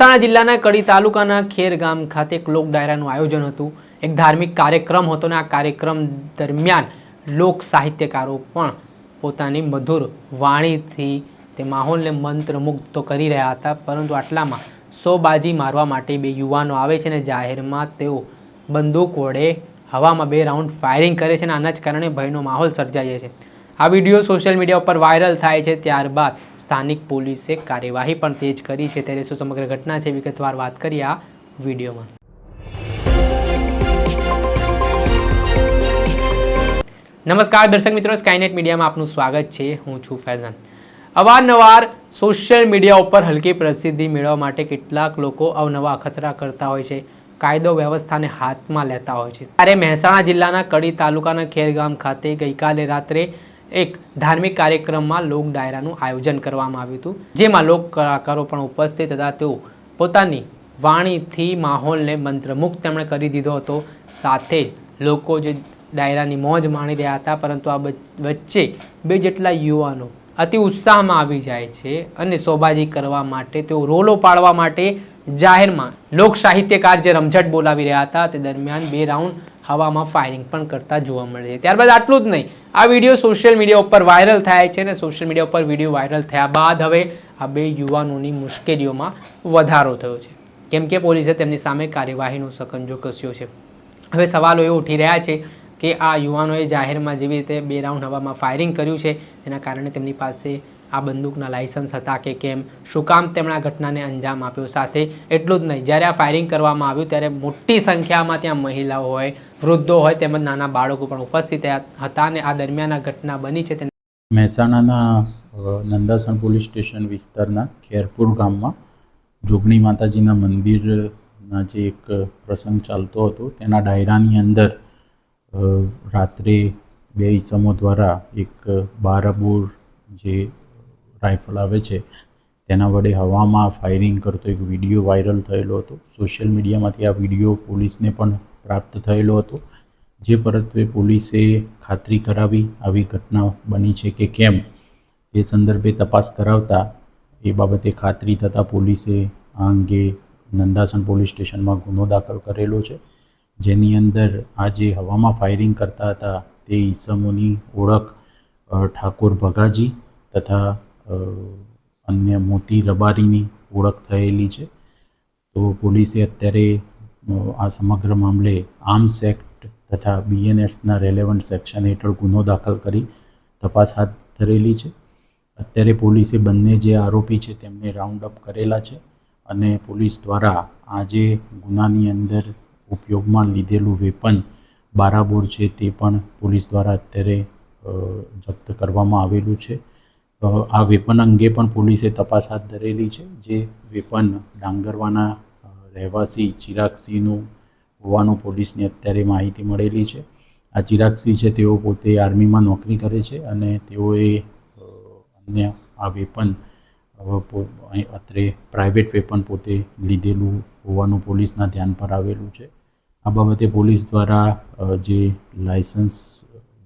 મહેસાણા જિલ્લાના કડી તાલુકાના ખેર ગામ ખાતે એક લોક ડાયરાનું આયોજન હતું. એક ધાર્મિક કાર્યક્રમ હતો અને આ કાર્યક્રમ દરમિયાન લોક સાહિત્યકારો પણ પોતાની મધુર વાણીથી તે માહોલને મંત્રમુગ્ધ તો કરી રહ્યા હતા, પરંતુ આટલામાં સો બાજી મારવા માટે બે યુવાનો આવે છે અને જાહેરમાં તેઓ બંદૂક વડે હવામાં બે રાઉન્ડ ફાયરિંગ કરે છે અને આના જ કારણે ભયનો માહોલ સર્જાય છે. આ વીડિયો સોશિયલ મીડિયા ઉપર વાયરલ થાય છે, ત્યારબાદ સ્થાનિક પોલીસે કાર્યવાહી પણ તેજ કરી છે. ત્યારે શું સમગ્ર ઘટના છે વિગતવાર વાત કરી આ વિડીયોમાં. નમસ્કાર દર્શક મિત્રો સ્કાયનેટ મીડિયામાં આપનું સ્વાગત છે. હું છું ફૈઝાન. અવારનવાર સોશિયલ મીડિયા ઉપર હલકી પ્રસિદ્ધિ મેળવવા માટે કેટલાક લોકો અવનવા અખતરા કરતા હોય છે. કાયદો વ્યવસ્થાને હાથમાં લેતા હોય છે. ત્યારે મહેસાણા જિલ્લાના કડી તાલુકાના ખેરગામ ખાતે ગઈકાલે રાત્રે એક ધાર્મિક કાર્યક્રમમાં લોક ડાયરાનું આયોજન કરવામાં આવ્યું હતું, જેમાં લોક કલાકારો પણ ઉપસ્થિત હતા. તેઓ પોતાની વાણીથી માહોલને મંત્રમુક્ત તેમણે કરી દીધો હતો. સાથે લોકો જે ડાયરાની મોજ માણી રહ્યા હતા, પરંતુ આ વચ્ચે બે જેટલા યુવાનો અતિ ઉત્સાહમાં આવી જાય છે અને શોભાજી કરવા માટે, તેઓ રોલો પાડવા માટે જાહેરમાં લોક સાહિત્યકાર જે રમઝટ બોલાવી રહ્યા હતા, તે દરમિયાન બે રાઉન્ડ હવામાં ફાયરિંગ પણ કરતા જોવા મળે છે. ત્યારબાદ આટલું જ નહીં. આ વીડિયો સોશિયલ મીડિયા ઉપર વાયરલ થાય છે અને સોશિયલ મીડિયા ઉપર વીડિયો વાયરલ થયા બાદ હવે આ બે યુવાનોની મુશ્કેલીઓમાં વધારો થયો છે. કેમ કે પોલીસે તેમની સામે કાર્યવાહીનો સકંજો કસ્યો છે. હવે સવાલો એ ઉઠી રહ્યા છે કે આ યુવાનોએ જાહેરમાં જેવી રીતે બે રાઉન્ડ હવામાં ફાયરિંગ કર્યું છે તેના કારણે તેમની પાસે આ બંદૂકના લાયસન્સ હતા કે કેમ? શું કામ તેમણે આ ઘટનાને અંજામ આપ્યો? સાથે એટલું જ નહીં. જ્યારે આ ફાયરિંગ કરવામાં આવ્યું ત્યારે મોટી સંખ્યામાં ત્યાં મહિલાઓ હોય, વૃદ્ધો હોય તેમજ નાના બાળકો પણ ઉપસ્થિત હતા અને આ દરમિયાન આ ઘટના બની છે. તેને મહેસાણાના નંદાસણ પોલીસ સ્ટેશન વિસ્તારના ખેરપુર ગામમાં જોગણી માતાજીના મંદિરના જે એક પ્રસંગ ચાલતો હતો, તેના ડાયરાની અંદર રાત્રે બે ઈસમો દ્વારા એક બારાબોર જે રાઇફલ આવે છે. તેના વડે હવામાં ફાયરિંગ કરતો એક વીડિયો વાયરલ થયેલો હતો. સોશિયલ મીડિયામાંથી આ વીડિયો પોલીસને પણ પ્રાપ્ત થયેલો હતો. જે પરત્વે પોલીસે ખાતરી કરાવી આવી ઘટના બની છે કે કેમ? તે સંદર્ભે તપાસ કરાવતા એ બાબતે ખાતરી થતાં પોલીસે આ અંગે નંદાસણ પોલીસ સ્ટેશનમાં ગુનો દાખલ કરેલો છે. જેની અંદર આ જે હવામાં ફાયરિંગ કરતા હતા તે ઈસમોની ઓળખ ઠાકોર ભગાજી તથા અન્ય મોતી રબારીની ઓળખ થયેલી છે. તો પોલીસે અત્યારે આ સમગ્ર મામલે આર્મ્સ એક્ટ તથા બીએનએસના રેલેવન્ટ સેક્શન હેઠળ ગુનો દાખલ કરી તપાસ હાથ ધરેલી છે. અત્યારે પોલીસે બંને જે આરોપી છે તેમને રાઉન્ડ અપ કરેલા છે અને પોલીસ દ્વારા આ જે ગુનાની અંદર ઉપયોગમાં લીધેલું વેપન બારાબોર છે તે પણ પોલીસ દ્વારા અત્યારે જપ્ત કરવામાં આવેલું છે. આ વેપન અંગે પણ પોલીસે તપાસ હાથ ધરેલી છે. જે વેપન ડાંગરવાના રહેવાસી ચિરાગસિંહનું હોવાનું પોલીસને અત્યારે માહિતી મળેલી છે. આ ચિરાગસિંહ છે, તેઓ પોતે આર્મીમાં નોકરી કરે છે અને તેઓએ અન્ય આ વેપન અત્રે પ્રાઇવેટ વેપન પોતે લીધેલું હોવાનું પોલીસના ધ્યાન પર આવેલું છે. આ બાબતે પોલીસ દ્વારા જે લાયસન્સ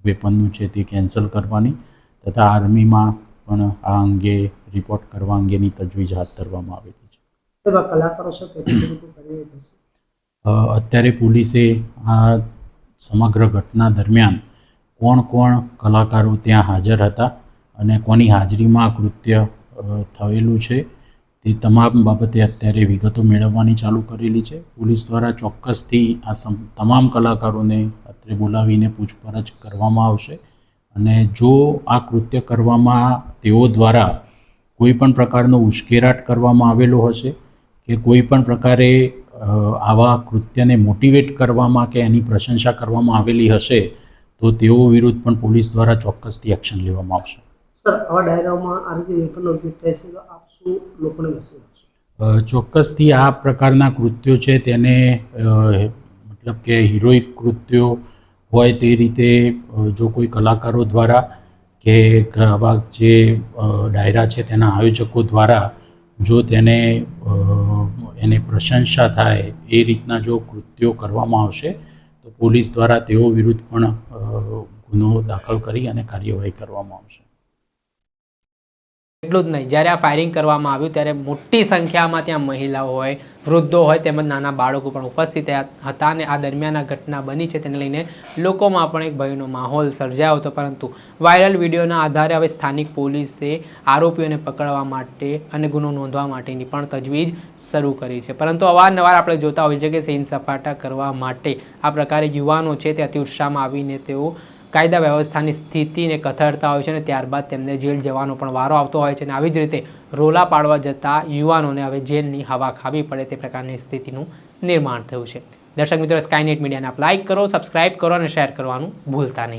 વેપનનું છે તે કેન્સલ કરવાની તથા આર્મીમાં પણ આ અંગે રિપોર્ટ કરવા અંગેની તજવીજ હાથ ધરવામાં આવેલી છે. કલાકારો અત્યારે પોલીસે આ સમગ્ર ઘટના દરમિયાન કોણ કોણ કલાકારો ત્યાં હાજર હતા અને કોની હાજરીમાં આ કૃત્ય થયેલું છે તે તમામ બાબતે અત્યારે વિગતો મેળવવાની ચાલુ કરેલી છે. પોલીસ દ્વારા ચોક્કસથી આ તમામ કલાકારોને અત્રે બોલાવીને પૂછપરછ કરવામાં આવશે. અને જો આ કૃત્ય કરવામાં તેઓ દ્વારા કોઈ પણ પ્રકારનો ઉશ્કેરાટ કરવામાં આવેલો હશે કે કોઈ પણ પ્રકારે આવા કૃત્યને મોટિવેટ કરવામાં કે એની પ્રશંસા કરવામાં આવેલી હશે તો તેઓ વિરુદ્ધ પણ પોલીસ દ્વારા ચોક્કસથી એક્શન લેવામાં આવશે. સર આવા ડાયરાઓમાં આ રીતે વેપનનો ઉપયોગ થાય છે તો આપ શું લોકોને મેસેજ ચોક્કસથી આ પ્રકારના કૃત્યો છે તેને મતલબ કે હિરોઇક કૃત્યો હોય તે રીતે જો કોઈ કલાકારો દ્વારા કે આવા જે ડાયરા છે તેના આયોજકો દ્વારા જો તેને એને પ્રશંસા થાય એ રીતના જો કૃત્યો કરવામાં આવશે, તો પોલીસ દ્વારા તેઓ વિરુદ્ધ પણ ગુનો દાખલ કરી અને કાર્યવાહી કરવામાં આવશે. એટલું જ નહીં. જ્યારે આ ફાયરિંગ કરવામાં આવ્યું, ત્યારે મોટી સંખ્યામાં ત્યાં મહિલાઓ હોય વૃદ્ધો હોય તેમજ નાના બાળકો પણ ઉપસ્થિત હતા અને આ દરમિયાન આ ઘટના બની છે તેને લઈને લોકોમાં પણ એક ભયનો માહોલ સર્જાયો હતો. પરંતુ વાયરલ વિડીયોના આધારે હવે સ્થાનિક પોલીસે આરોપીઓને પકડવા માટે અને ગુનો નોંધવા માટેની પણ તજવીજ શરૂ કરી છે. પરંતુ અવારનવાર આપણે જોતા હોઈએ છીએ કે સીન સપાટા કરવા માટે આ પ્રકારે યુવાનો છે તે અતિ ઉત્સાહમાં આવીને તેઓ કાયદા વ્યવસ્થાની સ્થિતિને કથળતા હોય છે અને ત્યારબાદ તેમને જેલ જવાનો પણ વારો આવતો હોય છે અને આવી જ રીતે રોલા પાડવા જતા યુવાનોને હવે જેલની હવા ખાવી પડે તે પ્રકારની સ્થિતિનું નિર્માણ થયું છે. દર્શક મિત્રો સ્કાયનેટ મીડિયાને આપ લાઇક કરો સબસ્ક્રાઇબ કરો અને શેર કરવાનું ભૂલતા નહીં.